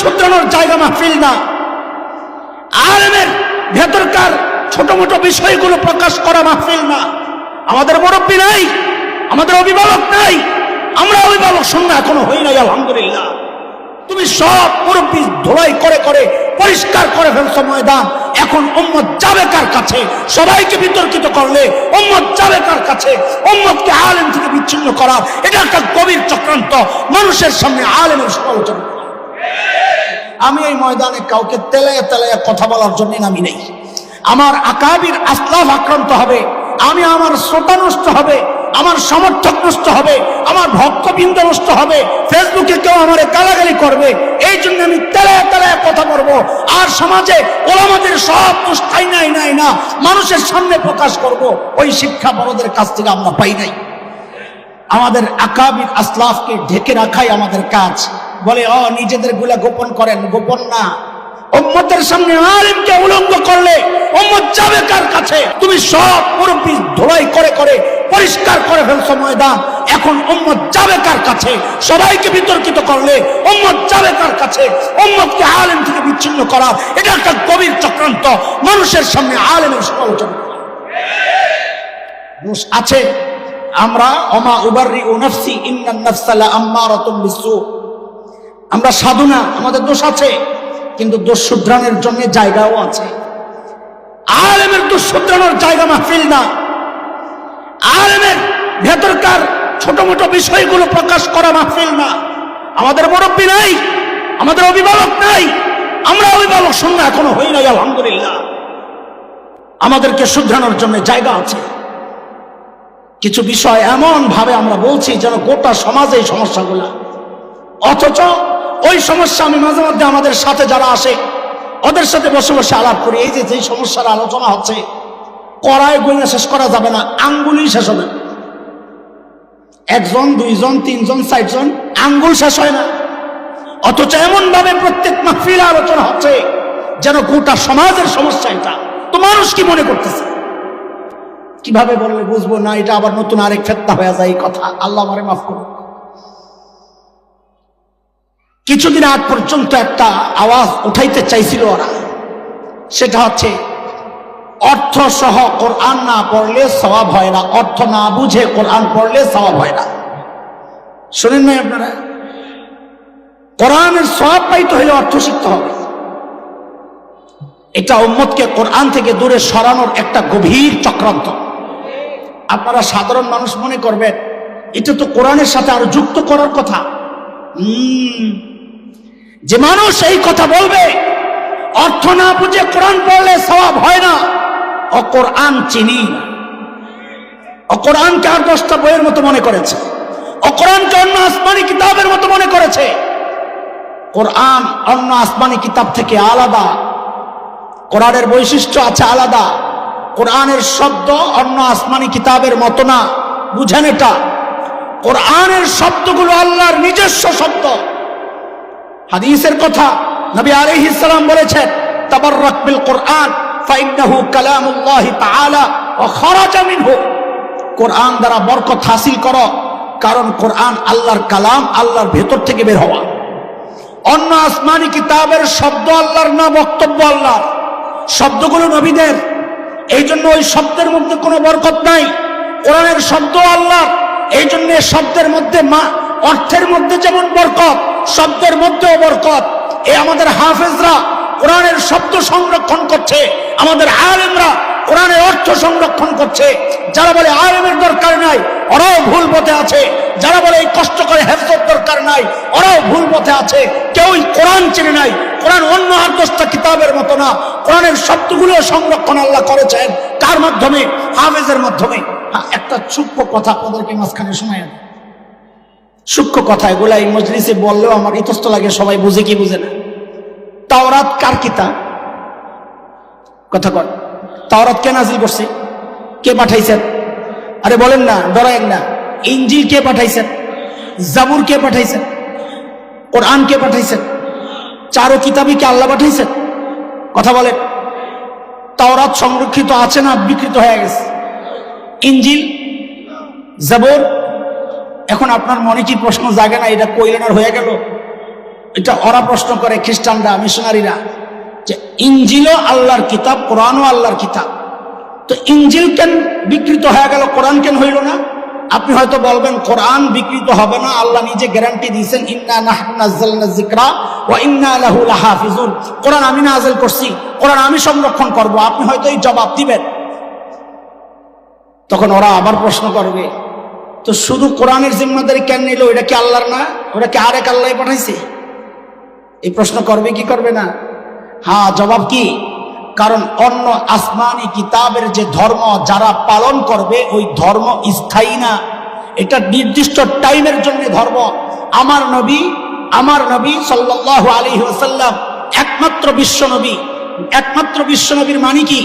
শুধরানোর জায়গা মাহফিল না। আলেমের ভেতরকার ছোট মোটো বিষয়গুলো প্রকাশ করা মাহফিল না। আমাদের মুরব্বী নাই, আমাদের অভিভাবক নাই, আমরা অভিভাবক সন্ধ্যা এখনও হই নাই, আলহামদুলিল্লাহ। তুমি সব মুরব্বী ধোলাই করে করে পরিষ্কার করে ফেলছো ময়দান। এখন উম্মত যাবে কার কাছে? সবাইকে বিতর্কিত করলে উম্মত যাবে কার কাছে? উম্মতকে আলেম থেকে বিচ্ছিন্ন করা, এটা একটা গভীর চক্রান্ত। মানুষের সামনে আলেমের সমালোচনা। আমি এই ময়দানে কাউকে তেলে তেলে কথা বলার জন্য নামি নেই। আমার আকাবির আসলাফ আক্রান্ত হবে, আমি আমার শ্রোতা নষ্ট হবে, আমার সমর্থক নষ্ট হবে, আমার ভক্তবৃন্দ নষ্ট হবে, ফেসবুকে কেউ আমার গালাগালি করবে, এই জন্য আমি তেলে তেলে কথা বলব। আর সমাজে ওলামাদের সব দুষ্টাই নাই নাই না, মানুষের সামনে প্রকাশ করব, ওই শিক্ষা বড়দের কাছ থেকে আমরা পাই নাই। আমাদের আকাবির আসলাফকে ঢেকে রাখাই আমাদের কাজ। বলে, অ, নিজেদেরগুলা গোপন করেন, গোপন না। উম্মতের সামনে আলিমকে উলঙ্গ করলে, উম্মত যাবে কার কাছে? তুমি সব মুরব্বী ধোলাই করে করে, পরিষ্কার করে ফেলছো ময়দান। এখন উম্মত যাবে কার কাছে? সবাইকে বিতর্কিত করলে, উম্মত যাবে কার কাছে? উম্মতকে আলেম থেকে বিচ্ছিন্ন করা, এটা একটা গভীর চক্রান্ত। মানুষের সামনে আলেমের সমালোচনা আছে, আমরা অমা উবারি ও নফসি ইন্নান নফসালা আম্মারাতুম আমরা সাধু না, আমাদের দোষ আছে, কিন্তু দোষ শুধরানোর জন্য জায়গাও আছে। আলেমের দোষ শুধরানোর জায়গা মাহফিল না। আলেমের ভেতরকার ছোট মোটো বিষয়গুলো প্রকাশ করা মাহফিল না। আমাদের মুরব্বী নাই, আমাদের অভিভাবক নাই, আমরা অভিভাবক সন্ধ্যা এখনও হই নাই, আলহামদুলিল্লাহ। আমাদেরকে শুধরানোর জন্য জায়গা আছে। কিছু বিষয় এমন ভাবে আমরা বলছি যেন গোটা সমাজে এই সমস্যাগুলো। অথচ ওই সমস্যা আমি মাঝে মধ্যে আমাদের সাথে যারা আসে, ওদের সাথে বসে বসে আলাপ করি। এই যে, যেই সমস্যার আলোচনা হচ্ছে, কড়াই গইনা শেষ করা যাবে না, আঙ্গুলই শেষ হবে একজন, দুইজন, তিনজন, চারজন, আঙ্গুল শেষ হয় না। অথচ এমন ভাবে প্রত্যেক মাহফিল আলোচনা হচ্ছে যেন গোটা সমাজের সমস্যা এটা। তো মানুষ কি মনে করতেছে? কীভাবে বললে বুঝব না, এটা আবার নতুন আরেক ফেতনা হয়ে যায় এই কথা। আল্লাহ মারে মাফ করুন কিছুদিন আগ পর্যন্ত একটা আওয়াজ উঠাইতে চাইছিল ওরা। সেটা হচ্ছে অর্থ সহ কোরআন না পড়লে স্বভাব হয় না। অর্থ না বুঝে কোরআন পড়লে স্বভাব হয় না। শোনেন নাই আপনারা, কোরআনের সব পাইতে হলে অর্থ শিখতে হবে। এটা উম্মতকে কোরআন থেকে দূরে সরানোর একটা গভীর চক্রান্ত। আপনারা সাধারণ মানুষ মনে করবেন, এটা তো কোরআনের সাথে আরও যুক্ত করার কথা। যে মানুষ এই কথা বলবে, অর্থ না বুঝে কোরআন পড়লে সবাব হয় না। ও কোরআন চিনি ও আর দশটা বইয়ের মতো মনে করেছে। ও কোরআনকে অন্য আসমানি কিতাবের মতো মনে করেছে। কোরআন অন্য আসমানি কিতাব থেকে আলাদা। কোরআনের বৈশিষ্ট্য আছে আলাদা। কোরআনের শব্দ অন্য আসমানি কিতাবের মতো না। বুঝেন এটা? কোরআনের শব্দগুলো আল্লাহর নিজস্ব শব্দ। হাদিসের কথা নবী আলাইহিস সালাম বলেছেন, তাবাররাক বিল কোরআন, ফাইন্নাহু কালামুল্লাহ তাআলা, ওয়া খারাজা মিনহু। কোরআন দ্বারা বরকত হাসিল করো, কারণ কোরআন আল্লাহর কালাম, আল্লাহর ভেতর থেকে বের হওয়া। অন্য আসমানি কিতাবের শব্দ আল্লাহর না, বক্তব্য আল্লাহর। শব্দগুলো নবীদের। এই জন্য ওই শব্দের মধ্যে কোনো বরকত নাই। কোরআনের শব্দ আল্লাহ এই জন্য শব্দের মধ্যে মা অর্থের মধ্যে যেমন বরকত শব্দের মধ্যেও বরকত এই আমাদের হাফেজরা কোরআনের শব্দ সংরক্ষণ করছে আমাদের আলেমরা কোরআনের অর্থ সংরক্ষণ করছে। যারা বলে আলেমের দরকার নাই ওরাও ভুল পথে আছে। যারা বলে এই কষ্ট করে হেফজত দরকার নাই ওরাও ভুল পথে আছে। কেউই কোরআন চেনে নাই কোরআন অন্য আর দশটা কিতাবের মতো না। কোরআনের শব্দগুলো সংরক্ষণ আল্লাহ করেছেন। কার মাধ্যমে? হাফেজের মাধ্যমে। হ্যাঁ, একটা সূক্ষ্ম কথা আপনাদেরকে মাঝখানে শোনায় সূক্ষ্ম কথা এগুলা এই মজলিসে বললেও আমার ইতস্ত লাগে, সবাই বুঝে কি বুঝে না। তাওরাত কার কিতাব? কথা কর তাওরাত কে নাজিল করছে? কে পাঠাইছেন? আরে বলেন না, ডরায়েন না। ইঞ্জিল কে পাঠাইছেন? জাবুর কে পাঠাইছেন? কোরআন কে পাঠাইছেন? চারো কিতাবই কে আল্লাহ পাঠাইছেন? কথা বলেন। তাওরাত সংরক্ষিত আছে না বিকৃত হয়ে গেছে? ইঞ্জিল, জাবর এখন আপনার মনে কি প্রশ্ন জাগে না? এটা কইলেন আর হয়ে গেল? এটা ওরা প্রশ্ন করে খ্রিস্টানরা, মিশনারিরা যে ইঞ্জিলও আল্লাহর কিতাব কোরআনও আল্লাহর কিতাব। তো ইঞ্জিল কেন বিকৃত হয়ে গেল? কোরআন কেন হইল না? আপনি হয়তো বলবেন, কোরআন বিকৃত হবে না, আল্লাহ নিজে গ্যারান্টি দিয়েছেন, ইন্না ওয়া ইন্না লাহাফিজুন। কোরআন আমি নাযিল করছি, কোরআন আমি সংরক্ষণ করব, আপনি হয়তো এই জবাব দিবেন। তখন ওরা আবার প্রশ্ন করবে তো শুধু কোরআনের জিম্মাদারি কেন নিল? এটা কি আল্লাহর না? ওটা কি আরেক আল্লাহ পাঠাইছে? এই প্রশ্ন করবে কি করবে না? হ্যাঁ জবাব কি? কারণ অন্য আসমানি কিতাবের যে ধর্ম যারা পালন করবে, ওই ধর্ম স্থায়ী না। এটা নির্দিষ্ট টাইমের জন্য ধর্ম। আমার নবী আমার নবী সাল্লাল্লাহু আলাইহি ওয়াসাল্লাম একমাত্র বিশ্ব নবী। একমাত্র বিশ্ব নবীর মানে কি?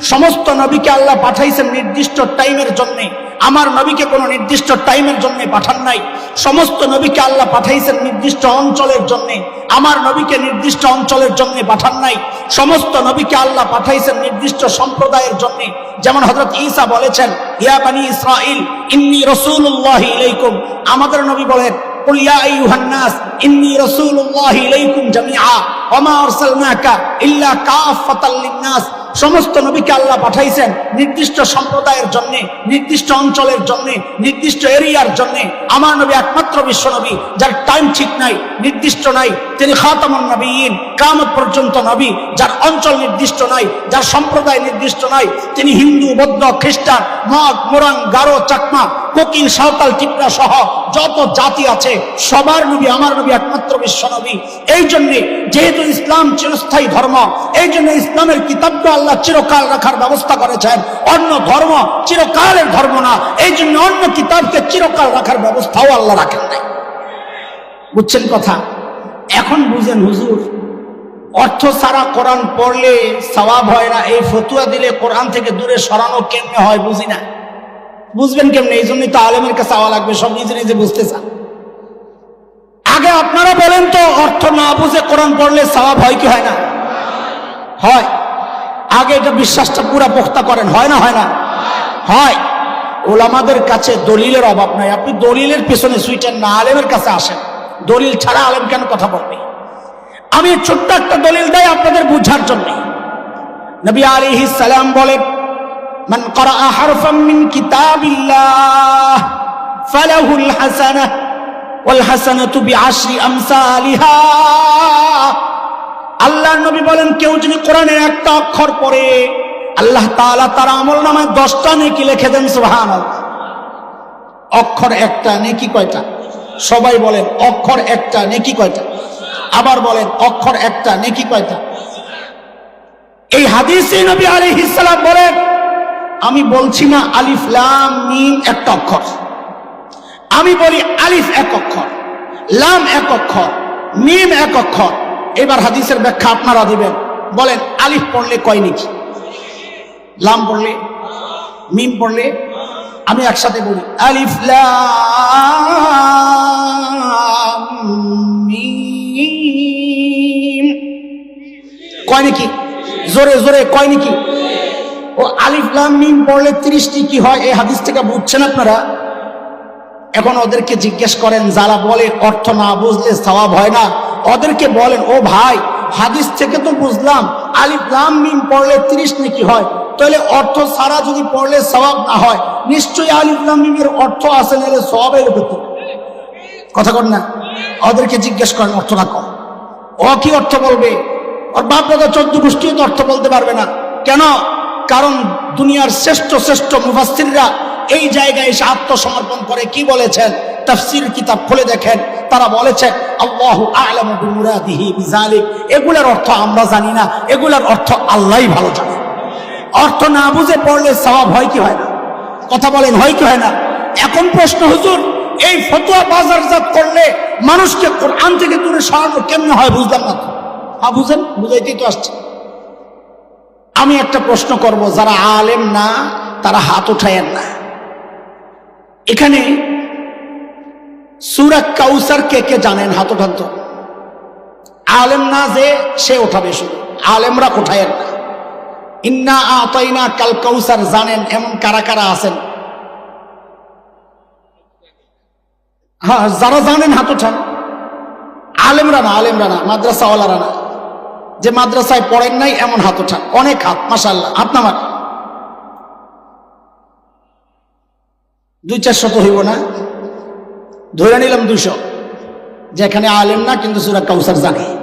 সমস্ত নবীকে আল্লাহ পাঠাইছেন নির্দিষ্ট টাইমের জন্যে। আমার নবীকে কোনো নির্দিষ্ট টাইমের জন্য পাঠান নাই সমস্ত নবীকে আল্লাহ পাঠাইছেন নির্দিষ্ট অঞ্চলের জন্যে আমার নবীকে নির্দিষ্ট অঞ্চলের জন্য পাঠান নাই সমস্ত নবীকে আল্লাহ পাঠাইছেন নির্দিষ্ট সম্প্রদায়ের জন্য যেমন হজরত ঈসা বলেছেন ইয়া বানি ইসরাইল ইন্নি রসুল্লাহ ইলাইকুম আমাদের নবী বলেন قل يا أيها الناس إني رسول الله إليكم جميعا وما أرسلناك إلا كافة للناس সমস্ত নবীকে আল্লাহ পাঠাইছেন নির্দিষ্ট সম্প্রদায়ের জন্য, নির্দিষ্ট অঞ্চলের জন্য, নির্দিষ্ট এরিয়ার জন্য। আমার নবী একমাত্র বিশ্ব নবী, যার টাইম ঠিক নাই, নির্দিষ্ট নাই। তিনি খাতামুন নবীন কামত পর্যন্ত নবী, যার অঞ্চল নির্দিষ্ট নাই, যার সম্প্রদায় নির্দিষ্ট নাই। তিনি হিন্দু, বৌদ্ধ, খ্রিস্টান, মগ, মোরাং, গারো, চাকমা, কোকিল, সাঁওতাল টিপরা সহ যত জাতি আছে, সবার নবী আমার নবী একমাত্র বিশ্ব নবী। এই জন্যে যেহেতু ইসলাম চিরস্থায়ী ধর্ম, এই জন্য ইসলামের কিতাবকে আল্লাহ চিরকাল রাখার ব্যবস্থা করেছেন। অন্য ধর্ম চিরকালের ধর্ম না। এই জন্য অন্য কিতাবকে চিরকাল রাখার ব্যবস্থাও আল্লাহ রাখেন নাই। বুঝছেন কথা? এখন বুঝেন হুজুর, অর্থ ছাড়া কোরআন পড়লে সওয়াব হয় না। এই ফতুয়া দিলে কোরআন থেকে দূরে সরানো কেমনে হয় বুঝি না। বুঝবেন কেমনে? এই জন্যই তো আলেমের কাছে আওয়া লাগবে, সব নিজে নিজে বুঝতে চান। আগে আপনারা বলেন তো, অর্থ না বুঝে কোরআন পড়লে সওয়াব হয় কি হয় না? হয়। আগে এটা বিশ্বাসটা পুরা পোক্তা করেন। হয় না হয় না? হয়। ওলামাদের কাছে দলিলের অভাব নাই। আপনি দলিলের পেছনে সুইটার না আলেমের কাছে আসেন। দলিল ছাড়া আলেম কেন কথা বলবে? আমি ছোট্ট একটা দলিল দেয় আপনাদের বুঝার জন্য। নবী আলী সালাম বলে, মান করা হারফাম কিতাব কিতাবিল্লাহ ফালাহুল হাসানা ওয়াল আশি বিআশরি আমসালিহা। আল্লাহ নবী বলেন, কেউ যদি কোরআনের একটা অক্ষর পড়ে, আল্লাহ তালা তার আমল নামায় দশটা নেকি লিখে দেন সুবহান অক্ষর একটা, নেকি কয়টা? সবাই বলেন, অক্ষর একটা, নেকি কয়টা? আবার বলেন, অক্ষর একটা, নেকি কয়টা? এই হাদিসে নবী আলাইহিস সালাম বলেন, আমি বলছি না আলিফ, লাম, মিম একটা অক্ষর। আমি বলি আলিফ এক অক্ষর, লাম এক অক্ষর, মিম এক অক্ষর। এবার হাদিসের ব্যাখ্যা আপনারা দিবেন। বলেন, আলিফ পড়লে কয় নাকি লাম পড়লে? মিম পড়লে? আমি একসাথে বলি, আলিফ মিম। কয় নাকি? জোরে জোরে, কয় নাকি? ও, আলিফ, লাম, মিম পড়লে ত্রিশটি কি হয়? এই হাদিস থেকে বুঝছেন আপনারা? এখন ওদেরকে জিজ্ঞেস করেন, যারা বলে অর্থ না বুঝলে সওয়াব হয় না? ওদেরকে বলেন, ও ভাই, হাদিস থেকে তো বুঝলাম, আলিফ লাম মিম পড়লে তিরিশ নাকি হয়। তাহলে অর্থ ছাড়া যদি পড়লে সওয়াব না হয়, নিশ্চয়ই আলিফ লাম মিমের অর্থ আছে নাহলে সওয়াবের করতে কথা কর না। ওদেরকে জিজ্ঞেস করেন, অর্থ না কম? ও কি অর্থ বলবে? ওর বাপ দাদা চোদ্দ গোষ্ঠীও তো অর্থ বলতে পারবে না। কেন? কারণ দুনিয়ার শ্রেষ্ঠ শ্রেষ্ঠ মুফাসসিররা এই জায়গায় এসে আত্মসমর্পণ করে কি বলেছেন? তাফসীর কিতাব খুলে দেখেন। তারা বলেছেন আল্লাহু এগুলার অর্থ আমরা জানি না, এগুলার অর্থ আল্লাহই ভালো জানে। অর্থ না বুঝে পড়লে সওয়াব হয় কি হয় না? কথা বলেন, হয় কি হয় না? এখন প্রশ্ন, হুজুর, এই ফতোয়া বাজারজাত করলে মানুষকে কোরআন থেকে দূরে সরানো কেমনে হয় বুঝলাম না হ্যাঁ বুঝেন, বুঝাইতেই তো আসছে। আমি একটা প্রশ্ন করব, যারা আলেম না, তারা হাত উঠায়েন না। এখানে সুরা কাউসার কে কে জানেন হাত ওঠান তো? আলেম না যে সে ওঠাবে শুধু। আলেমরা কোঠায় না ইন্না আতাইনা কাল কাউসার, জানেন এমন কারা কারা আছেন? হ্যাঁ যারা জানেন হাত ওঠান। আলেমরা না আলেমরা না, মাদ্রাসাওয়ালারা না। যে মাদ্রাসায় পড়েন নাই, এমন হাত ওঠান। অনেক হাত মাসাল্লাহ হাত নামার দুই চার শত হইব না? ধরে নিলাম দুশো যেখানে আলেম না কিন্তু সুরা কাউসার জানে।